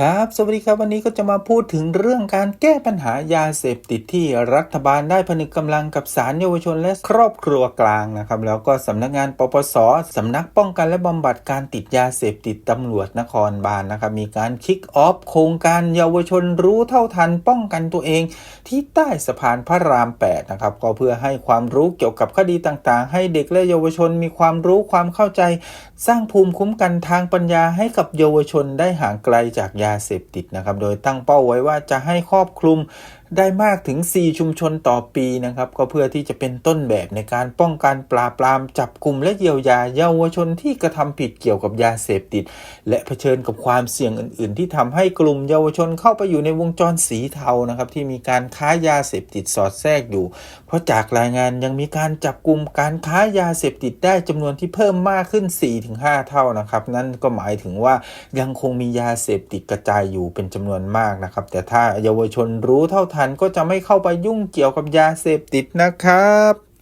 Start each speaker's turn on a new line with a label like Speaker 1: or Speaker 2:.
Speaker 1: ครับ สวัสดีครับ วันนี้ก็จะมาพูดถึงเรื่องการแก้ปัญหายาเสพติดที่รัฐบาลได้ผนึกกำลังกับศาลเยาวชนและครอบครัวกลางนะครับ แล้วก็สำนักงานปปสสำนักป้องกันและบำบัดการติดยาเสพติดตำรวจนครบาลนนะครับ มีการคิกออฟโครงการเยาวชนรู้เท่าทันป้องกันตัวเอง ที่ใต้สะพานพระราม8นะครับ ก็เพื่อให้ความรู้เกี่ยวกับคดีต่างๆ ให้เด็กและเยาวชนมีความรู้ความเข้าใจ สร้างภูมิคุ้มกันทางปัญญาให้กับเยาวชนได้ห่างไกลจากยายาเสพติดนะครับ โดยตั้งเป้าไว้ว่าจะให้ครอบคลุม ได้มากถึง 4 ชุมชนต่อปีนะครับ ก็เพื่อที่จะเป็นต้นแบบในการป้องกันปราบปรามจับกลุ่มและเยียวยาเยาวชนที่กระทำผิดเกี่ยวกับยาเสพติด และเผชิญกับความเสี่ยงอื่น ๆ ที่ทำให้กลุ่มเยาวชนเข้าไปอยู่ในวงจรสีเทานะครับ ที่มีการค้ายาเสพติดสอดแทรกอยู่ เพราะจากรายงานยังมีการจับกลุ่มการค้ายาเสพติดได้จำนวนที่เพิ่มมากขึ้น 4-5 เท่านะครับ นั่นก็หมายถึงว่ายังคงมียาเสพติดกระจายอยู่เป็นจำนวนมากนะครับ แต่ถ้าเยาวชนรู้เท่าทันก็จะไม่เข้าไปยุ่งเกี่ยวกับยาเสพติดนะครับ